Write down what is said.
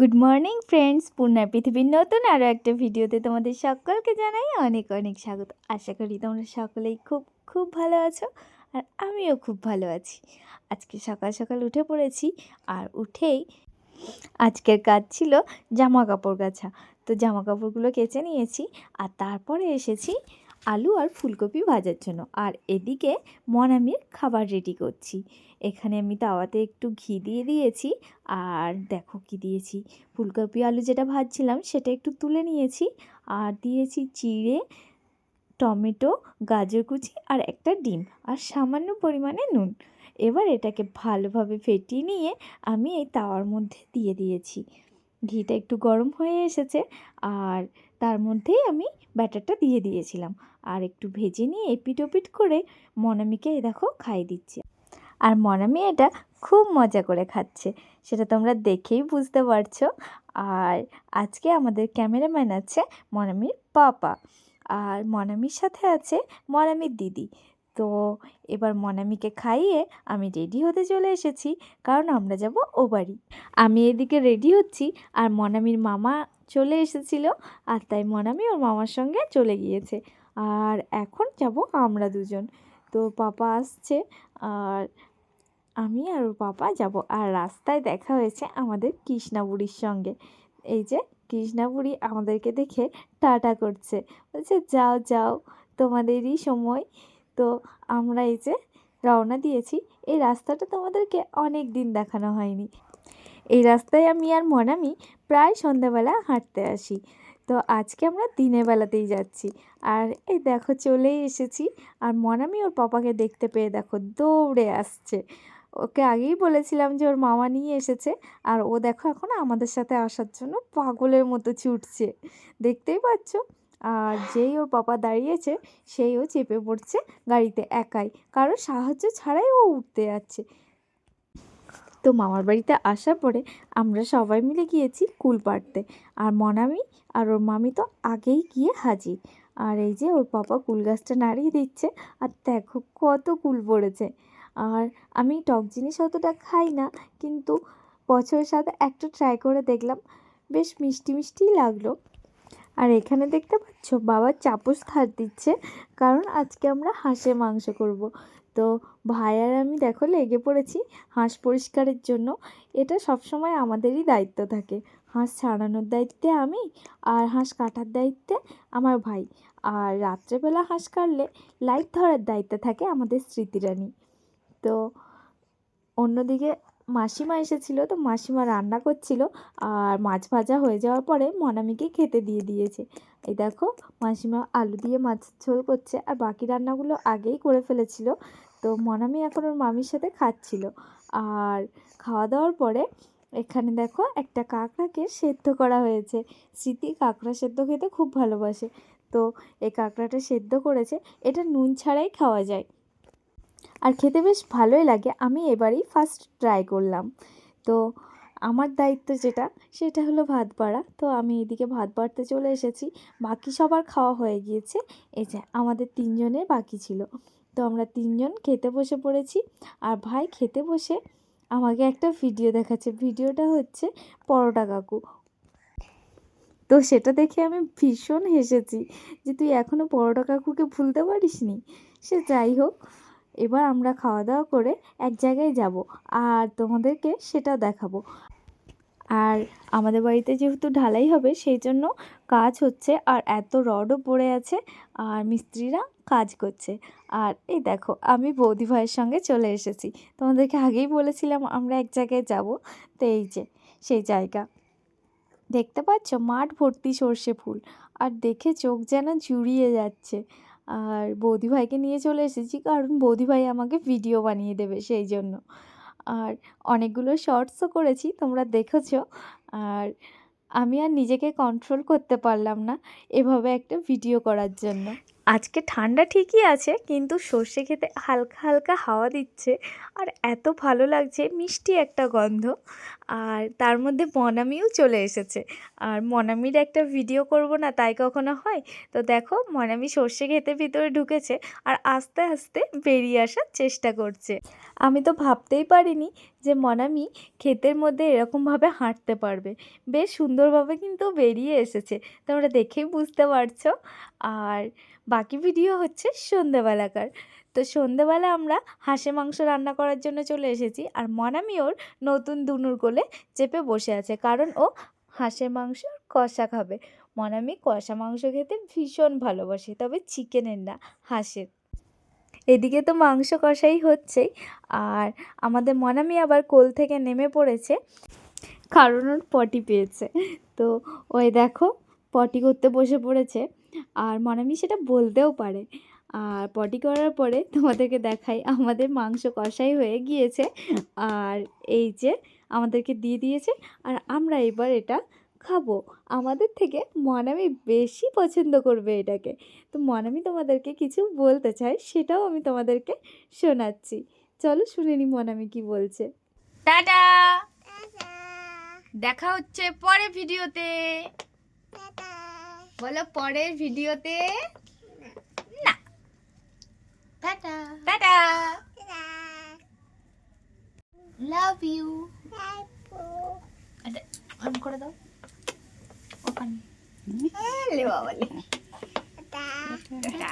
Good morning friends, পূর্ণার পৃথিবীর নতুন আরও একটা ভিডিওতে তোমাদের সকলকে জানাই অনেক অনেক স্বাগত। আশা করি তোমরা সকলেই খুব খুব ভালো আছো আর আমিও খুব ভালো আছি। আজকে সকাল সকাল উঠে পড়েছি আর উঠেই আজকের কাজ ছিল জামা কাপড় কাছা তো জামা কাপড়গুলো কেচে নিয়েছি আর তারপরে এসেছি আলু আর ফুলকপি ভাজার জন্য। আর এদিকে মনামির খাবার রেডি করছি। এখানে আমি তাওয়াতে একটু ঘি দিয়ে দিয়েছি। আর দেখো কি দিয়েছি। ফুলকপি আলু যেটা ভাজছিলাম সেটা একটু তুলে নিয়েছি। আর দিয়েছি চিড়ে, টমেটো, গাজর কুচি আর একটা ডিম। আর সামান্য পরিমাণে নুন। এবার এটাকে ভালোভাবে ফেটিয়ে নিয়ে আমি এই তাওয়ার মধ্যে দিয়ে দিয়েছি। ঘিটা একটু গরম হয়ে এসেছে। আর তার মধ্যেই আমি ব্যাটারটা দিয়ে দিয়েছিলাম। আর একটু ভেজে নিয়ে এপিট ওপিট করে মনামিকে দেখো খাইয়ে দিচ্ছি। আর মনামি এটা খুব মজা করে খাচ্ছে, সেটা তোমরা দেখেই বুঝতে পারছ। আর আজকে আমাদের ক্যামেরাম্যান আছে মনামির পাপা। আর মনামির সাথে আছে মনামির দিদি। তো এবার মনামিকে খাইয়ে আমি রেডি হতে চলে এসেছি, কারণ আমরা যাব ও বাড়ি। আমি এদিকে রেডি হচ্ছি, আর মনামির মামা চলে এসেছিল আর তাই মনামি ওর মামার সঙ্গে চলে গিয়েছে। আর এখন যাব আমরা দুজন। তো পাপা আসছে আর আমি আর ওর পাপা যাব। আর রাস্তায় দেখা হয়েছে আমাদের কৃষ্ণা বুড়ির সঙ্গে। এই যে কৃষ্ণা বুড়ি আমাদেরকে দেখে টাটা করছে। বলছে, যাও যাও, তোমাদেরই সময়। তো আমরা এই যে রওনা দিয়েছি। এই রাস্তাটা তোমাদেরকে অনেক দিন দেখানো হয়নি। এই রাস্তায় আমি আর মনামি প্রায় সন্ধ্যাবেলা হাঁটতে আসি। তো আজকে আমরা দিনের বেলাতেই যাচ্ছি। আর এই দেখো চলেই এসেছি। আর মনামি ওর পাপাকে দেখতে পেয়ে দেখো দৌড়ে আসছে। ওকে আগেই বলেছিলাম যে ওর মামা নিয়ে এসেছে। আর ও দেখো এখন আমাদের সাথে আসার জন্য পাগলের মতো ছুটছে। দেখতেই পাচ্ছ? আর যেই ওর পাপা দাঁড়িয়েছে, সেই ও চেপে পড়ছে গাড়িতে একাই। কারও সাহায্য ছাড়াই ও উঠতে যাচ্ছে। তো মামার বাড়িতে আসার পরে আমরা সবাই মিলে গিয়েছি কুল পাড়তে। আর মনামি আর ওর মামি তো আগেই গিয়ে হাজির। আর এই যে ওর পাপা কুল গাছটা নাড়িয়ে দিচ্ছে, আর দেখো কত কুল পড়েছে। আর আমি টক জিনিস অতটা খাই না, কিন্তু বছরের সাথে একটা ট্রাই করে দেখলাম, বেশ মিষ্টি মিষ্টিই লাগল। আর এখানে দেখতে পাচ্ছ বাবা চাপস ধার দিচ্ছে, কারণ আজকে আমরা হাঁসের মাংস করব। তো ভাই আর আমি দেখো লেগে পড়েছি হাঁস পরিষ্কারের জন্য। এটা সবসময় আমাদেরই দায়িত্ব থাকে। হাঁস ছাড়ানোর দায়িত্বে আমি আর হাঁস কাটার দায়িত্বে আমার ভাই। আর রাত্রেবেলা হাঁস কাটলে লাইট ধরার দায়িত্বে থাকে আমাদের স্মৃতিরানী। তো অন্যদিকে মাসিমা এসেছিল তো মাসিমা রান্না করছিল আর মাছ ভাজা হয়ে যাওয়ার পরে মনামিকে খেতে দিয়ে দিয়েছে। এই দেখো মাসিমা আলু দিয়ে মাছ ঝোল করছে আর বাকি রান্নাগুলো আগেই করে ফেলেছিল। তো মনামি এখন ওর মামির সাথে খাচ্ছিল। আর খাওয়া দাওয়ার পরে এখানে দেখো একটা কাঁকড়াকে সেদ্ধ করা হয়েছে। স্মৃতি কাঁকড়া সেদ্ধ খেতে খুব ভালোবাসে। তো এই কাঁকড়াটা সেদ্ধ করেছে। এটা নুন ছাড়াই খাওয়া যায়। আর খেতে বেশ ভালোই লাগে। আমি এবারেই ফার্স্ট ট্রাই করলাম। তো আমার দায়িত্ব যেটা, সেটা হলো ভাত বাড়া। তো আমি এদিকে ভাত বাড়তে চলে এসেছি। বাকি সবার খাওয়া হয়ে গিয়েছে। এই যে আমাদের তিনজনের বাকি ছিল। তো আমরা তিনজন খেতে বসে পড়েছি। আর ভাই খেতে বসে আমাকে একটা ভিডিও দেখাচ্ছে। ভিডিওটা হচ্ছে পরোটা কাকু। তো সেটা দেখে আমি ভীষণ হেসেছি যে, তুই এখনও পরোটা কাকুকে ভুলতে পারিস নি সে যাই হোক এবার আমরা খাওয়া দাওয়া করে এক জায়গায় যাব আর তোমাদেরকে সেটা দেখাবো। আর আমাদের বাড়িতে যেহেতু ঢালাই হবে, সেই জন্য কাজ হচ্ছে আর এত রডও পড়ে আছে আর মিস্ত্রিরা কাজ করছে। আর এই দেখো, আমি বৌদি ভাইয়ের সঙ্গে চলে এসেছি। তোমাদেরকে আগেই বলেছিলাম আমরা এক জায়গায় যাব। তো এই যে, সেই জায়গা। দেখতে পাচ্ছ? মাঠ ভর্তি সর্ষে ফুল। আর দেখে চোখ যেন জুড়িয়ে যাচ্ছে। আর বৌদিভাইকে নিয়ে চলে এসেছি কারণ বৌদিভাই আমাকে ভিডিও বানিয়ে দেবে সেই জন্য। আর অনেকগুলো শর্টসও করেছি, তোমরা দেখেছ। আর আমি আর নিজেকে কন্ট্রোল করতে পারলাম না এভাবে একটা ভিডিও করার জন্য। আজকে ঠান্ডা ঠিকই আছে, কিন্তু সর্ষে খেতে হালকা হালকা হাওয়া দিচ্ছে। আর এত ভালো লাগছে, মিষ্টি একটা গন্ধ। আর তার মধ্যে মনামিও চলে এসেছে। আর মনামির একটা ভিডিও করব না, তাই কখনো হয়? তো দেখো, মনামি সর্ষে খেতে ভিতরে ঢুকেছে আর আস্তে আস্তে বেরিয়ে আসার চেষ্টা করছে। আমি তো ভাবতেই পারিনি যে মনামি ক্ষেতের মধ্যে এরকমভাবে হাঁটতে পারবে। বেশ সুন্দরভাবে কিন্তু বেরিয়ে এসেছে, তোমরা দেখেই বুঝতে পারছ। আর বাকি ভিডিও হচ্ছে সন্ধেবেলাকার তো সন্ধেবেলা আমরা হাঁসের মাংস রান্না করার জন্য চলে এসেছি আর মনামি ওর নতুন দুনুর কোলে চেপে বসে আছে কারণ ও হাঁসের মাংস কষা খাবে। মনামি কষা মাংস খেতে ভীষণ ভালোবাসে, তবে চিকেনের না, হাঁসের। এদিকে তো মাংস কষাই হচ্ছেই আর আমাদের মনামি আবার কোল থেকে নেমে পড়েছে কারণ ওর পটি পেয়েছে। তো ওই দেখো, পটি করতে বসে পড়েছে। আর মনামি সেটা বলতেও পারে। আর পটি করার পরে তোমাদেরকে দেখাই আমাদের মাংস কষাই হয়ে গিয়েছে। আর এই যে আমাদেরকে দিয়ে দিয়েছে আর আমরা এবার এটা খাব। আমাদের থেকে মনামি বেশি পছন্দ করবে এটাকে। তো মনামি তোমাদেরকে কিছু বলতে চায় সেটাও আমি তোমাদেরকে শোনাচ্ছি। চলো শুনে নি মনামি কি বলছে। টাটা! দেখা হচ্ছে পরে ভিডিওতে। বলো পরের ভিডিওতে? না। Tata. Tata. Love you on করে দাও। ওখানে লে বাবা লে। টাটা।